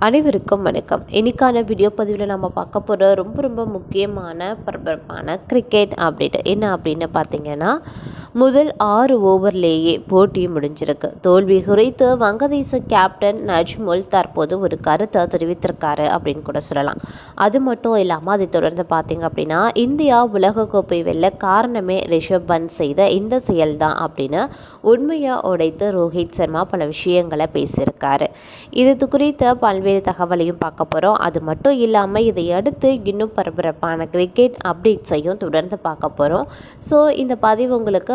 அனைவருக்கும் வணக்கம். இன்னைக்கான வீடியோ பதிவில் நம்ம பார்க்க போகிற ரொம்ப ரொம்ப முக்கியமான பரபரப்பான கிரிக்கெட் அப்டேட் என்ன அப்படின்னு பார்த்தீங்கன்னா முதல் ஆறு ஓவர்லேயே போட்டி முடிஞ்சிருக்கு. தோல்வி குறித்து வங்கதேச கேப்டன் நஜ்முல் தற்போது ஒரு கருத்தை தெரிவித்திருக்காரு அப்படின்னு கூட சொல்லலாம். அது மட்டும் இல்லாமல் அதை தொடர்ந்து பார்த்தீங்க அப்படின்னா இந்தியா உலகக்கோப்பை வெல்ல காரணமே ரிஷப் பந்த் செய்த இந்த செயல்தான் அப்படின்னு உண்மையை உடைத்து ரோஹித் சர்மா பல விஷயங்களை பேசியிருக்காரு. இது குறித்த பல்வேறு தகவலையும் பார்க்க போகிறோம் அது மட்டும் இல்லாமல் இதை அடுத்து இன்னும் பரபரப்பான கிரிக்கெட் அப்டேட்ஸையும் தொடர்ந்து பார்க்க போகிறோம் ஸோ இந்த பதிவு உங்களுக்கு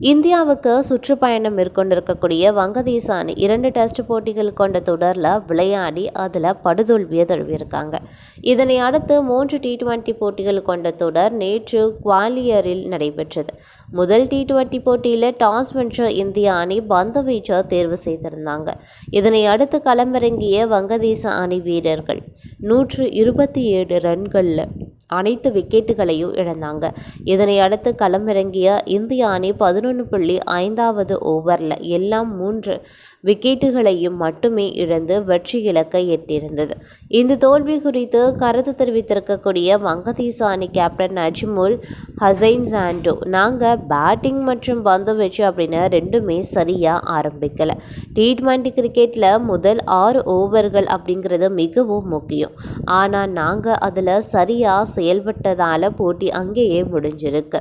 இந்தியாவுக்கு சுற்றுப்பயணம் மேற்கொண்டிருக்கக்கூடிய வங்கதேச அணி இரண்டு டெஸ்ட் போட்டிகள் கொண்ட தொடரில் விளையாடி அதில் படுதோல்வியை தழுவியிருக்காங்க. இதனை அடுத்து மூன்று டி டுவெண்ட்டி போட்டிகள் கொண்ட தொடர் நேற்று குவாலியரில் நடைபெற்றது. முதல் டி டுவெண்ட்டி போட்டியில் டாஸ் வென்ற இந்திய அணி பந்து வீச்சை தேர்வு செய்திருந்தாங்க. இதனை அடுத்து களமிறங்கிய வங்கதேச அணி வீரர்கள் நூற்று இருபத்தி ஏழு ரன்களில் அனைத்து விக்கெட்டுகளையும் இழந்தாங்க. இதனை அடுத்து களமிறங்கிய இந்திய அணி பதினொன்று புள்ளி ஐந்தாவது ஓவரில் எல்லாம் மூன்று விக்கெட்டுகளையும் மட்டுமே இழந்து வெற்றி இலக்கை எட்டியிருந்தது. இந்த தோல்வி குறித்து கருத்து தெரிவித்திருக்கக்கூடிய வங்கதேச அணி கேப்டன் நஜ்முல் ஹசைன் சாண்டோ நாங்கள் பேட்டிங் மற்றும் பந்து வச்சு அப்படின்னு ரெண்டுமே சரியாக ஆரம்பிக்கலை. டி ட்வெண்ட்டி கிரிக்கெட்டில் முதல் ஆறு ஓவர்கள் அப்படிங்கிறது மிகவும் முக்கியம். ஆனால் நாங்கள் அதில் சரியாக செயல்பட்டதால் போட்டி அங்கேயே முடிஞ்சிருக்கு.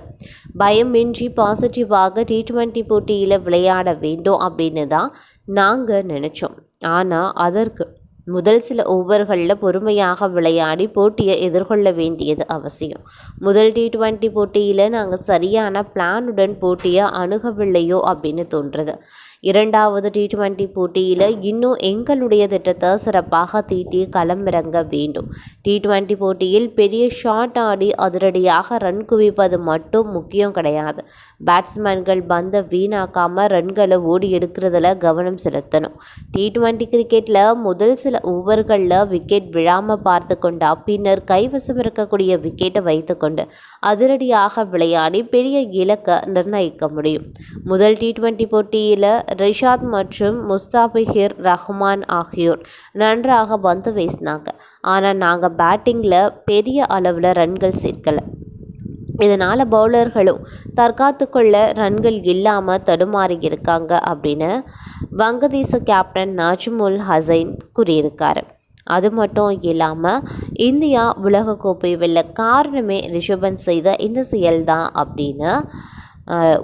பயமின்றி பாசிட்டிவாக டி ட்வெண்ட்டி போட்டியில் விளையாட வேண்டும் அப்படின்னு தான் நாங்கள் நினச்சோம். ஆனால் அதற்கு முதல் சில ஓவர்களில் பொறுமையாக விளையாடி போட்டியை எதிர்கொள்ள வேண்டியது அவசியம். முதல் டி ட்வெண்ட்டி போட்டியில் நாங்கள் சரியான பிளானுடன் போட்டியை அணுகவில்லையோ அப்படின்னு தோன்றுறது இரண்டாவது டி ட்வெண்ட்டி போட்டியில் இன்னும் எங்களுடைய திட்டத்தை சிறப்பாக தீட்டி களமிறங்க வேண்டும். டி டுவெண்ட்டி போட்டியில் பெரிய ஷாட் ஆடி அதிரடியாக ரன் குவிப்பது மட்டும் முக்கியம் கிடையாது. பேட்ஸ்மேன்கள் பந்த வீணாக்காமல் ரன்களை ஓடி எடுக்கிறதுல கவனம் செலுத்தணும். டி ட்வெண்ட்டி கிரிக்கெட்டில் முதல் சில ஓவர்களில் விக்கெட் விழாமல் பார்த்து கொண்டா பின்னர் கைவசம் இருக்கக்கூடிய விக்கெட்டை வைத்துக்கொண்டு அதிரடியாக விளையாடி பெரிய இலக்கை நிர்ணயிக்க முடியும். முதல் டி டுவெண்ட்டி போட்டியில் ரிஷாத் மற்றும் முஸ்தாபிஹிர் ரஹ்மான் ஆகியோர் நன்றாக பந்து வீசினாங்க. ஆனால் நாங்கள் பேட்டிங்கில் பெரிய அளவில் ரன்கள் சேர்க்கலை. இதனால் பவுலர்களும் தற்காத்து கொள்ள ரன்கள் இல்லாமல் தடுமாறி இருக்காங்க அப்படின்னு வங்கதேச கேப்டன் நஜ்முல் ஹசைன் கூறியிருக்காரு. அது மட்டும் இல்லாமல் இந்தியா உலகக்கோப்பை வெல்ல காரணமே ரிஷபன் செய்த இந்த செயல்தான் அப்படின்னு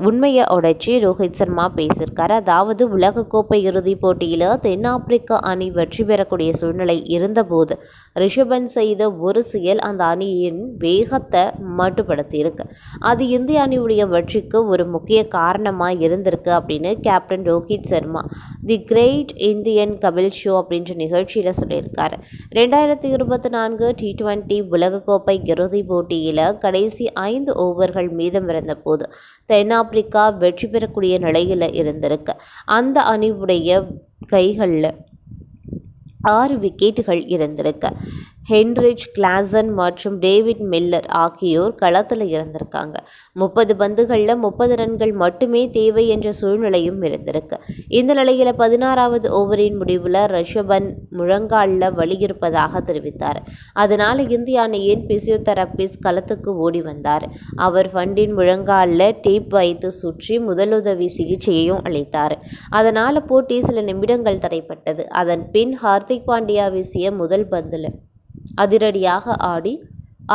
உண்மையை உடைச்சி ரோஹித் சர்மா பேசியிருக்காரு. அதாவது உலகக்கோப்பை இறுதிப் போட்டியில் தென்னாப்பிரிக்கா அணி வெற்றி பெறக்கூடிய சூழ்நிலை இருந்தபோது ரிஷபன் செய்த ஒரு செயல் அந்த அணியின் வேகத்தை மட்டுப்படுத்தியிருக்கு. அது இந்திய அணியுடைய வெற்றிக்கு ஒரு முக்கிய காரணமாக இருந்திருக்கு அப்படின்னு captain Rohit Sharma the great Indian Kapil show அப்படின்ற நிகழ்ச்சியில் சொல்லியிருக்காரு. ரெண்டாயிரத்தி இருபத்தி நான்கு டி டுவெண்ட்டி உலகக்கோப்பை இறுதிப் போட்டியில் கடைசி ஐந்து ஓவர்கள் மீதம் இருந்தபோது தென்னாப்பிரிக்கா வெற்றி பெறக்கூடிய நிலையில் இருந்திருக்கு. அந்த அணிவுடைய கைகளில் ஆறு விக்கெட்டுகள் இருந்திருக்கு. ஹென்ரிச் கிளாசன் மற்றும் டேவிட் மில்லர் ஆகியோர் களத்தில் இருந்திருக்காங்க முப்பது பந்துகளில் முப்பது ரன்கள் மட்டுமே தேவை என்ற சூழ்நிலையும் இருந்திருக்கு. இந்த நிலையில் பதினாறாவது ஓவரின் முடிவில் ரிஷபன் முழங்காலில் வலி இருப்பதாக தெரிவித்தார். அதனால் இந்திய அணியின் பிசியோதெரபிஸ்ட் களத்துக்கு ஓடி வந்தார். அவர் ஃபண்டின் முழங்காலில் டேப் வைத்து சுற்றி முதலுதவி சிகிச்சையையும் அளித்தார். அதனால் போட்டி சில நிமிடங்கள் தடைப்பட்டது. அதன் பின் ஹார்திக் பாண்டியா வீசிய முதல் பந்தில் அதிரடியாக ஆடி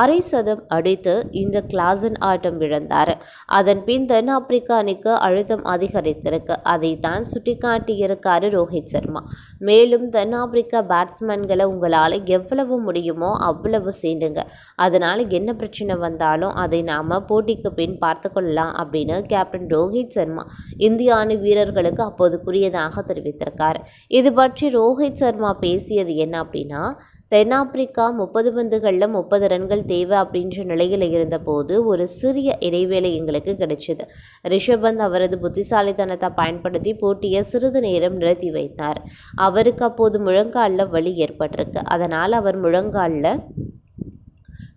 அரை சதம் அடித்து இந்த கிளாசன் ஆட்டம் இழந்தார். அதன் பின் தென்னாப்பிரிக்க அணிக்கு அழுத்தம் அதிகரித்திருக்கு. அதை தான் சுட்டிக்காட்டியிருக்காரு ரோஹித் சர்மா. மேலும் தென்னாப்பிரிக்க பேட்ஸ்மேன்களை உங்களால் எவ்வளவு முடியுமோ அவ்வளவு சீண்டுங்க. அதனால் என்ன பிரச்சனை வந்தாலும் அதை நாம் போட்டிக்கு பின் பார்த்து கொள்ளலாம் அப்படின்னு கேப்டன் ரோஹித் சர்மா இந்திய அணி வீரர்களுக்கு அப்போது கூறியதாக தெரிவித்திருக்கார். இது பற்றி ரோஹித் சர்மா பேசியது என்ன அப்படின்னா தென்னாப்பிரிக்கா முப்பது பந்துகளில் முப்பது ரன்கள் தேவை அப்படின்ற நிலையில் இருந்தபோது ஒரு சிறிய இடைவேளை எங்களுக்கு கிடைச்சிது. ரிஷப் பந்த் அவரது புத்திசாலித்தனத்தை பயன்படுத்தி போட்டியை சிறிது நேரம் நிறுத்தி வைத்தார். அவருக்கு அப்போது முழங்காலில் வலி ஏற்பட்டிருக்கு. அதனால் அவர் முழங்காலில்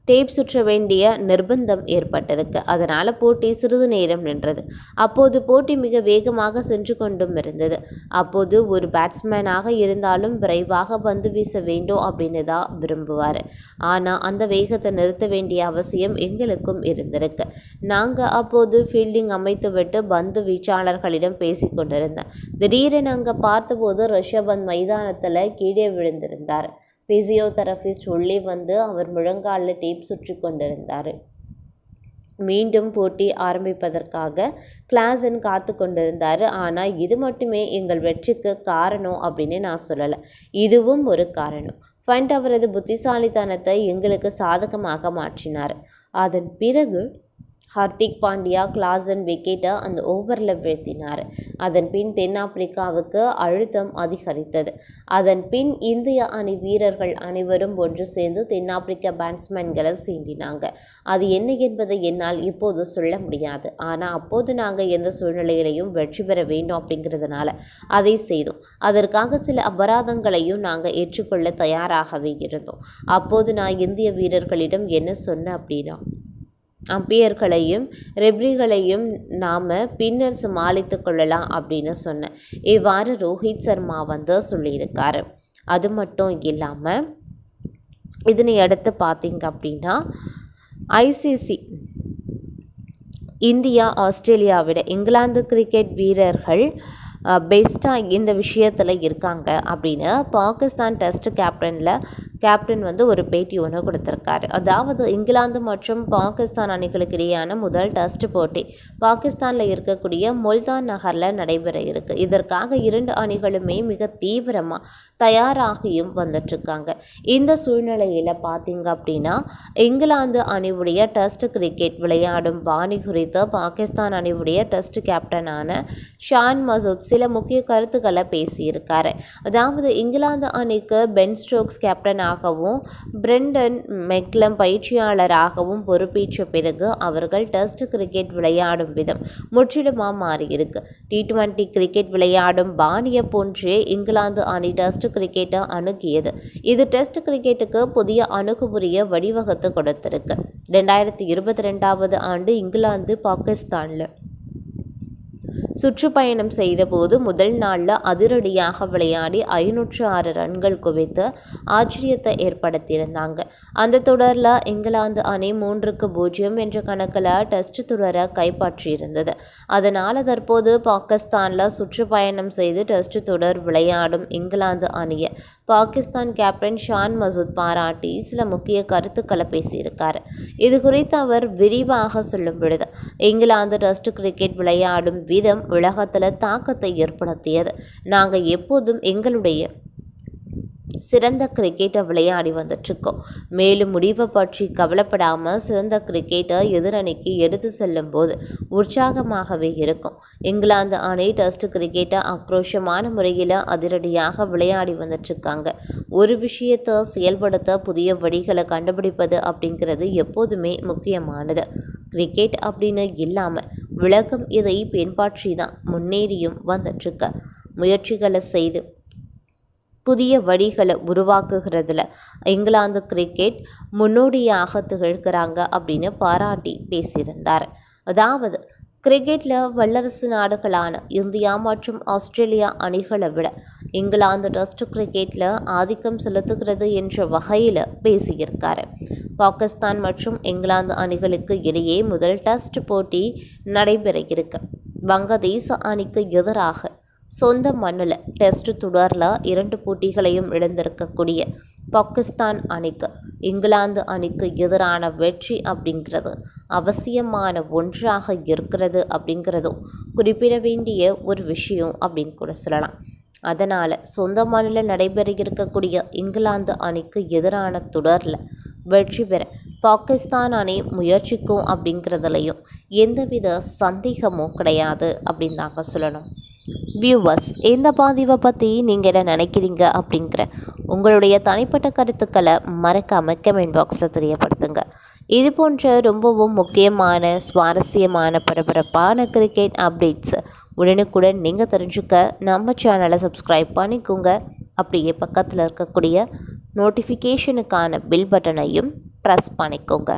டேப் சுற்ற வேண்டிய நிர்பந்தம் ஏற்பட்டிருக்கு அதனால் போட்டி சிறிது நேரம் நின்றது. அப்போது போட்டி மிக வேகமாக சென்று கொண்டும் இருந்தது. அப்போது ஒரு பேட்ஸ்மேனாக இருந்தாலும் விரைவாக பந்து வீச வேண்டும் அப்படின்னு தான் விரும்புவார். ஆனால் அந்த வேகத்தை நிறுத்த வேண்டிய அவசியம் எங்களுக்கும் இருந்திருக்கு. நாங்கள் அப்போது ஃபீல்டிங் அமைத்துவிட்டு பந்து வீச்சாளர்களிடம் பேசி கொண்டிருந்தேன் திடீரென அங்கே பார்த்தபோது ரிஷபந்த் மைதானத்தில் கீழே விழுந்திருந்தார். பிசியோதெரபிஸ்ட் உள்ளே வந்து அவர் முழங்காலில் டேப் சுற்றி கொண்டிருந்தார். மீண்டும் போட்டி ஆரம்பிப்பதற்காக கிளாஸன் காத்து கொண்டிருந்தார். ஆனால் இது மட்டுமே எங்கள் வெற்றிக்கு காரணம் அப்படின்னு நான் சொல்லலை. இதுவும் ஒரு காரணம். ஃபண்ட் அவரது புத்திசாலித்தனத்தை எங்களுக்கு சாதகமாக மாற்றினார். அதன் பிறகு ஹர்திக் பாண்டியா கிளாசன் விக்கெட்டை அந்த ஓவரில் வீழ்த்தினார். அதன் பின் தென்னாப்பிரிக்காவுக்கு அழுத்தம் அதிகரித்தது. அதன் பின் இந்திய அணி வீரர்கள் அனைவரும் ஒன்று சேர்ந்து தென்னாப்பிரிக்க பேட்ஸ்மேன்களை சீண்டினாங்க. அது என்ன என்பதை என்னால் இப்போது சொல்ல முடியாது. ஆனால் அப்போது நாங்கள் எந்த சூழ்நிலையிலையும் வெற்றி பெற வேண்டும் அப்படிங்கிறதுனால அதை செய்தோம். அதற்காக சில அபராதங்களையும் நாங்கள் ஏற்றுக்கொள்ள தயாராகவே இருந்தோம். அப்போது நான் இந்திய வீரர்களிடம் என்ன சொன்னேன் அப்படின்னா அம்பியர்களையும் ரெப்ரிகளையும் நாம் பின்னர் சமாளித்து கொள்ளலாம் அப்படின்னு சொன்னேன் இவ்வாறு ரோஹித் சர்மா வந்து சொல்லியிருக்காரு. அது மட்டும் இல்லாமல் இதனை அடுத்து பார்த்தீங்க அப்படின்னா ஐசிசி இந்தியா ஆஸ்திரேலியாவிட இங்கிலாந்து கிரிக்கெட் வீரர்கள் பெஸ்ட்டாக இந்த விஷயத்தில் இருக்காங்க அப்படின்னு பாகிஸ்தான் டெஸ்ட் கேப்டனில் கேப்டன் வந்து ஒரு பேட்டி ஒன்று கொடுத்துருக்காரு. அதாவது இங்கிலாந்து மற்றும் பாகிஸ்தான் அணிகளுக்கு இடையான முதல் டெஸ்ட் போட்டி பாகிஸ்தானில் இருக்கக்கூடிய முல்தான் நகரில் நடைபெற இருக்கு. இதற்காக இரண்டு அணிகளுமே மிக தீவிரமாக தயாராகியும் வந்துட்டுருக்காங்க இந்த சூழ்நிலையில் பார்த்தீங்க அப்படின்னா இங்கிலாந்து அணிவுடைய டெஸ்ட் கிரிக்கெட் விளையாடும் பாணி குறித்து பாகிஸ்தான் அணிவுடைய டெஸ்ட் கேப்டனான ஷான் மசூத் சில முக்கிய கருத்துக்களை பேசியிருக்காரு. அதாவது இங்கிலாந்து அணிக்கு பென் ஸ்டோக்ஸ் கேப்டனாகவும் பிரெண்டன் மெக்லம் பயிற்சியாளராகவும் பொறுப்பேற்ற பிறகு அவர்கள் டெஸ்ட் கிரிக்கெட் விளையாடும் விதம் முற்றிலுமாக மாறியிருக்கு. டி டுவெண்ட்டி கிரிக்கெட் விளையாடும் பாணியை போன்றே இங்கிலாந்து அணி டெஸ்ட் கிரிக்கெட்டை அணுகியது. இது டெஸ்ட் கிரிக்கெட்டுக்கு புதிய அணுகுமுறையை வழிவகுத்து கொடுத்திருக்கு. ரெண்டாயிரத்தி இருபத்தி ரெண்டாவது ஆண்டு இங்கிலாந்து பாகிஸ்தானில். சுற்றுப்பயணம் செய்தபோது முதல் நாளில் அதிரடியாக விளையாடி ஐநூற்று ஆறு ரன்கள் குவித்து ஆச்சரியத்தை ஏற்படுத்தியிருந்தாங்க. அந்த தொடரில் இங்கிலாந்து அணி மூன்றுக்கு பூஜ்ஜியம் என்ற கணக்கில் டெஸ்ட் தொடரை கைப்பற்றியிருந்தது. அதனால் தற்போது பாகிஸ்தானில் சுற்றுப்பயணம் செய்து டெஸ்ட் தொடர் விளையாடும் இங்கிலாந்து அணியை பாகிஸ்தான் கேப்டன் ஷான் மசூத் பாராட்டி சில முக்கிய கருத்துக்களை பேசியிருக்கார். இது குறித்து அவர் விரிவாக சொல்லும் பொழுது இங்கிலாந்து டெஸ்ட் கிரிக்கெட் விளையாடும் விதம் உலகத்தில் தாக்கத்தை ஏற்படுத்தியது. நாங்கள் எப்போதும் எங்களுடைய சிறந்த கிரிக்கெட்டை விளையாடி வந்துட்டுருக்கோம். மேலும் முடிவை பற்றி கவலைப்படாமல் சிறந்த கிரிக்கெட்டை எதிரணிக்கு எடுத்து செல்லும் போது உற்சாகமாகவே இருக்கும். இங்கிலாந்து அணி டெஸ்ட் கிரிக்கெட்டை ஆக்ரோஷமான முறையில் அதிரடியாக விளையாடி வந்துட்டுருக்காங்க. ஒரு விஷயத்தை செயல்படுத்த புதிய வழிகளை கண்டுபிடிப்பது அப்படிங்கிறது எப்போதுமே முக்கியமானது. கிரிக்கெட் அப்படின்னு இல்லாமல் உலகம் இதை பின்பற்றி தான் முன்னேறியும் வந்துட்டுருக்க. முயற்சிகளை செய்து புதிய வழிகளை உருவாக்குகிறதுல. இங்கிலாந்து கிரிக்கெட் முன்னோடியாக திகழ்கிறாங்க அப்படின்னு பாராட்டி பேசியிருந்தார். அதாவது கிரிக்கெட்டில் வல்லரசு நாடுகளான இந்தியா மற்றும் ஆஸ்திரேலியா அணிகளை விட இங்கிலாந்து டெஸ்ட் கிரிக்கெட்டில் ஆதிக்கம் செலுத்துகிறது என்ற வகையில் பேசியிருக்காரு. பாகிஸ்தான் மற்றும் இங்கிலாந்து அணிகளுக்கு இடையே முதல் டெஸ்ட் போட்டி நடைபெற இருக்கு. வங்கதேச அணிக்கு எதிராக சொந்த மண்ணில் டெஸ்ட் தொடரில் இரண்டு போட்டிகளையும் இழந்திருக்கக்கூடிய பாகிஸ்தான் அணிக்கு இங்கிலாந்து அணிக்கு எதிரான வெற்றி அப்படிங்கிறது அவசியமான ஒன்றாக இருக்கிறது அப்படிங்கிறதும் குறிப்பிட வேண்டிய ஒரு விஷயம் அப்படின்னு கூட சொல்லலாம். அதனால் சொந்த மாநில நடைபெற இருக்கக்கூடிய இங்கிலாந்து அணிக்கு எதிரான தொடரில் வெற்றி பெற பாகிஸ்தான் அணி முயற்சிக்கும் அப்படிங்கிறதுலையும் எந்தவித சந்தேகமும் கிடையாது அப்படின்னு தாங்க சொல்லணும். வியூவர்ஸ் இந்த பாதிவை பற்றி நீங்கள் என்ன நினைக்கிறீங்க அப்படிங்கிற உங்களுடைய தனிப்பட்ட கருத்துக்களை மறக்காமல் கமெண்ட் பாக்ஸில் தெரியப்படுத்துங்க. இது போன்ற ரொம்பவும் முக்கியமான சுவாரஸ்யமான பரபரப்பான கிரிக்கெட் அப்டேட்ஸ் உடனுக்குடன் நீங்கள் தெரிஞ்சுக்க நம்ம சேனலை சப்ஸ்கிரைப் பண்ணிக்கோங்க. அப்படியே பக்கத்தில் இருக்கக்கூடிய நோட்டிஃபிகேஷனுக்கான பில் பட்டனையும் ப்ரெஸ் பண்ணிக்கோங்க